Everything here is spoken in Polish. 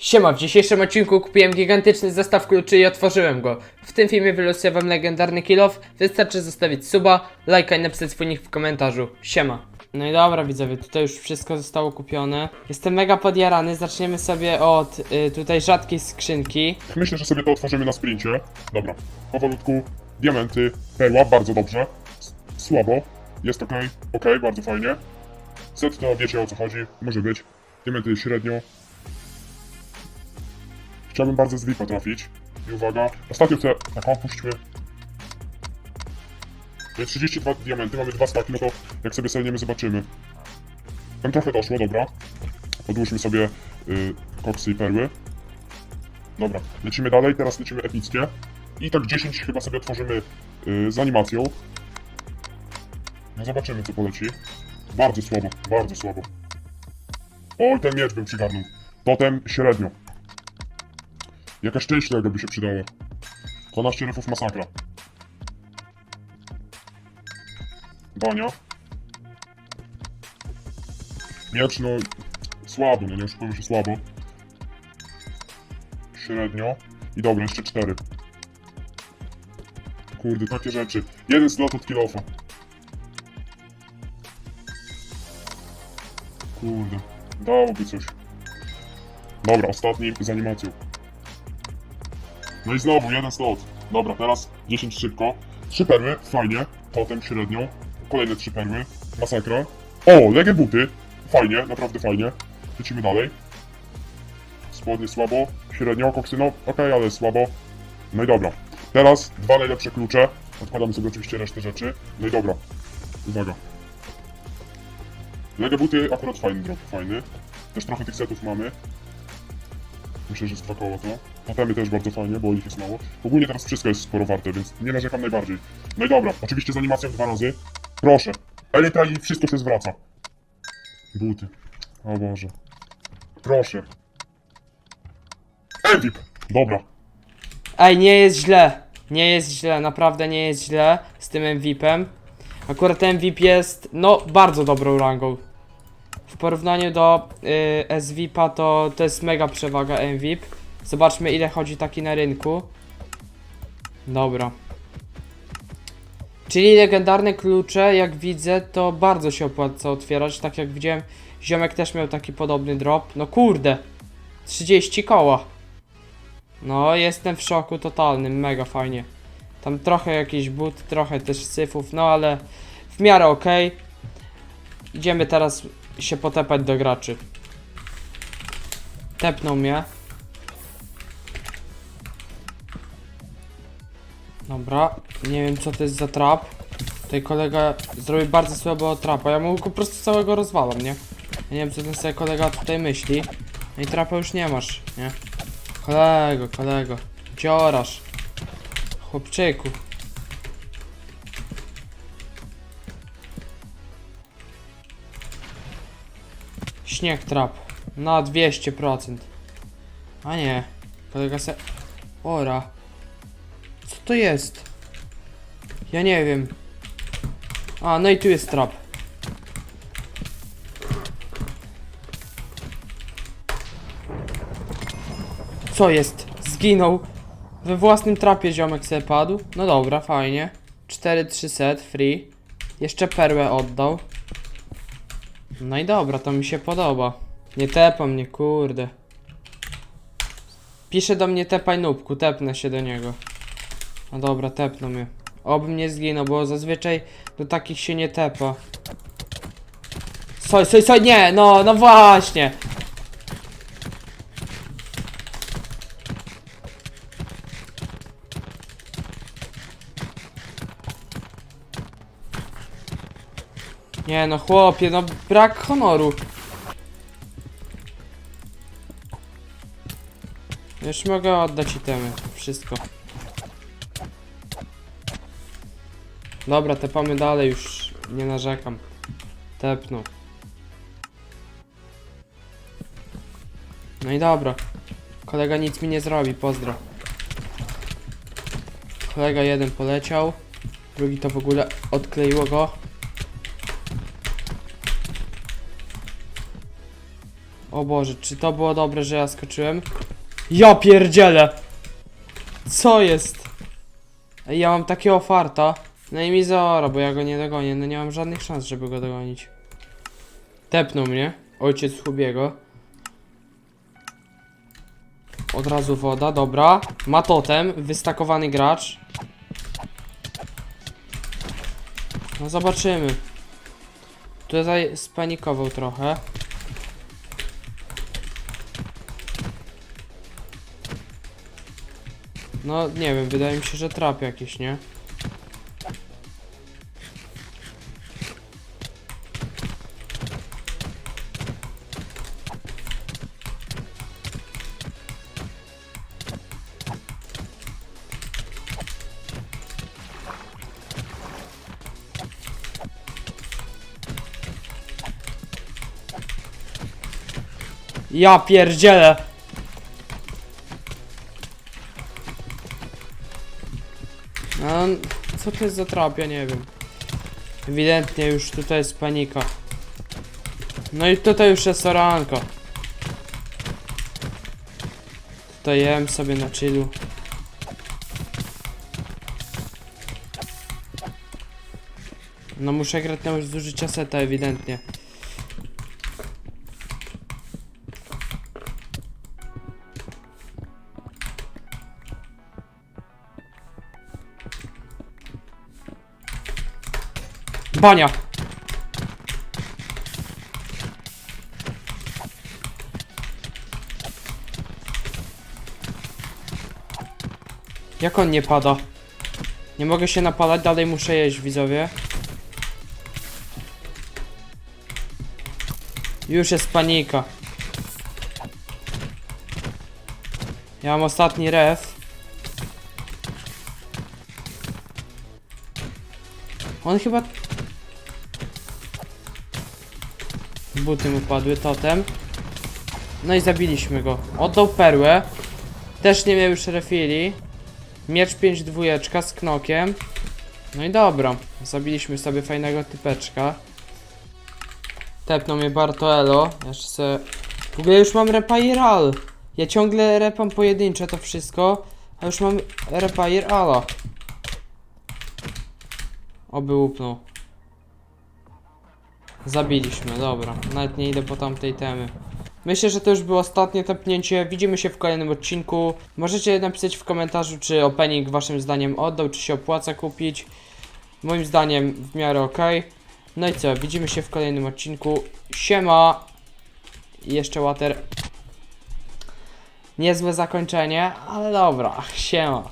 Siema, w dzisiejszym odcinku kupiłem gigantyczny zestaw kluczy i otworzyłem go. W tym filmie wylosuję wam legendarny kill off. Wystarczy zostawić suba, lajka i napisać swój nick w komentarzu. Siema. No i dobra widzowie, tutaj już wszystko zostało kupione. Jestem mega podjarany, zaczniemy sobie od y, tutaj rzadkiej skrzynki. Myślę, że sobie to otworzymy na sprincie. Dobra, powolutku. Diamenty, perła, bardzo dobrze. S- Słabo, jest ok, ok, bardzo fajnie. Set to wiecie o co chodzi, może być. Diamenty średnio. Chciałbym bardzo z VIP-a trafić. I uwaga, ostatnio chcę... Taką, puśćmy. Jest 32 diamenty, mamy dwa staki, no to jak sobie sejniemy, zobaczymy. Tam trochę doszło, dobra. Podłóżmy sobie y, koksy i perły. Dobra, lecimy dalej, teraz lecimy epickie. I tak 10 chyba sobie otworzymy yy, z animacją. No zobaczymy co poleci. Bardzo słabo, bardzo słabo. Oj, ten miecz bym przygarnął. Potem średnio. Jakaś część tego by się przydała. 12 ryfów masakra. Bania. Miecz no... Słabo, no nie oszukujmy się słabo średnio. I dobra, jeszcze cztery. Kurde, takie rzeczy. Jeden slot od kilofa. Kurde, dałoby coś. Dobra, ostatni z animacją. No i znowu jeden slot. Dobra, teraz 10 szybko. Trzy perły, fajnie. Potem średnią. Kolejne trzy perły. Masakra. O, legę buty. Fajnie, naprawdę fajnie. Lecimy dalej. Spodnie słabo, średnio, koksy, no okej, ale słabo. No i dobra. Teraz dwa najlepsze klucze. Odkładamy sobie oczywiście resztę rzeczy. No i dobra. Uwaga. Lega buty akurat fajny drop, fajny. Też trochę tych setów mamy. Myślę, że koła to. Totemy też bardzo fajnie, bo ich jest mało. Ogólnie teraz wszystko jest sporo warte, więc nie narzekam najbardziej. No i dobra, oczywiście z animacją dwa razy. Proszę. Elita i wszystko się zwraca. Buty. O Boże. Proszę. Evip! Dobra. Ej, nie jest źle. Nie jest źle, naprawdę nie jest źle z tym MVP-em. Akurat ten MVP jest, no, bardzo dobrą rangą. W porównaniu do y, SVP-a to, to jest mega przewaga MVP. Zobaczmy ile chodzi taki na rynku. Dobra. Czyli legendarne klucze, jak widzę, to bardzo się opłaca otwierać. Tak jak widziałem, ziomek też miał taki podobny drop. No kurde, 30 koła. No, jestem w szoku totalnym, mega fajnie. Tam trochę jakiś but, trochę też syfów, no ale w miarę okej. Idziemy teraz się potepać do graczy. Tepnął mnie. Dobra, nie wiem co to jest za trap. Tutaj kolega zrobił bardzo słabego trapa, ja mu po prostu całego rozwalam, nie? Ja nie wiem co ten sobie kolega tutaj myśli. No i trapa już nie masz, nie? Kolego, kolego. Dziorasz. Chłopczyku. Śnieg trap. Na 200%. A nie. Kolega se... Ora. Co to jest? Ja nie wiem. A, no i tu jest trap. Co jest? Zginął. We własnym trapie ziomek sobie padł. No dobra, fajnie. 4-3 set, free. Jeszcze perłę oddał. No i dobra, to mi się podoba. Nie tepa mnie, kurde. Pisze do mnie tepaj nubku, tepnę się do niego. No dobra, tepnę mnie. Obym nie zginął, bo zazwyczaj do takich się nie tepa. Soj, soj, soj, nie, no, no właśnie. Nie no chłopie, no brak honoru. Już mogę oddać itemy, wszystko. Dobra, tepamy dalej, już nie narzekam. Tepnął. No i dobra. Kolega nic mi nie zrobi, pozdro. Kolega jeden poleciał. Drugi to w ogóle odkleiło go. O Boże, czy to było dobre, że ja skoczyłem? Ja pierdzielę! Co jest? Ej, Ja mam takiego farta. No i mi zora, bo ja go nie dogonię. No nie mam żadnych szans, żeby go dogonić. Tepnął mnie. Ojciec Hubiego. Od razu woda, dobra. Ma totem, wystakowany gracz. No zobaczymy. Tutaj spanikował trochę. No nie wiem, wydaje mi się, że trap jakiś, nie? Ja pierdzielę! No, co to jest za trap? Ja nie wiem. Ewidentnie już tutaj jest panika. No i tutaj już jest oranka. Tutaj jem sobie na chillu. No muszę grać na zużycia seta ewidentnie. Bania! Jak on nie pada? Nie mogę się napalać, dalej muszę jeść, widzowie. Już jest panika. Ja mam ostatni ref. On chyba Buty mu padły, totem. No i zabiliśmy go. Oddał perłę. Też nie miał już refili. Miecz 5 dwójeczka z knokiem. No i dobra. Zabiliśmy sobie fajnego typeczka. Tepnął mnie Bartoelo. Jeszcze se... W ogóle już mam repairal. Ja ciągle repam pojedyncze to wszystko. A już mam repairala. Oby upnął. Zabiliśmy, dobra. Nawet nie idę po tamtej temy. Myślę, że to już było ostatnie tepnięcie. Widzimy się w kolejnym odcinku. Możecie napisać w komentarzu, czy opening waszym zdaniem oddał, czy się opłaca kupić. Moim zdaniem w miarę ok. No i co, widzimy się w kolejnym odcinku. Siema! I jeszcze water. Niezłe zakończenie, ale dobra, siema.